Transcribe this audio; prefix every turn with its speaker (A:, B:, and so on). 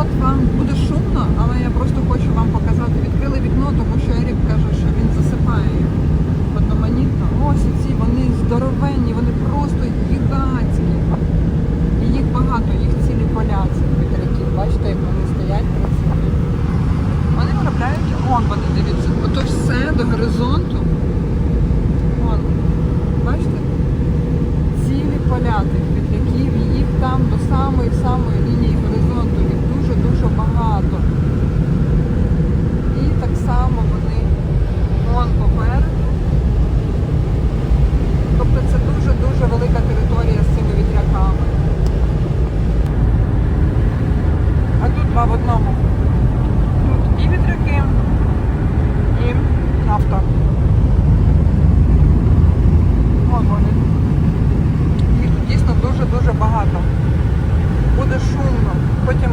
A: от вам буде шумно, але я просто хочу вам показати, відкрили вікно, тому що Ерік каже, що він засипає їх одноманітно. Ось ці вони здоровенні, вони просто гігантські. І їх багато, їх цілі поля цих вітряків. Бачите, як вони стоять на землі. Вони виробляють, он вони дивіться. Ото все до горизонту. Вон, бачите? Цілі поля тих вітряків, їх там до самої-самої. дуже багато. Буде шумно. Потім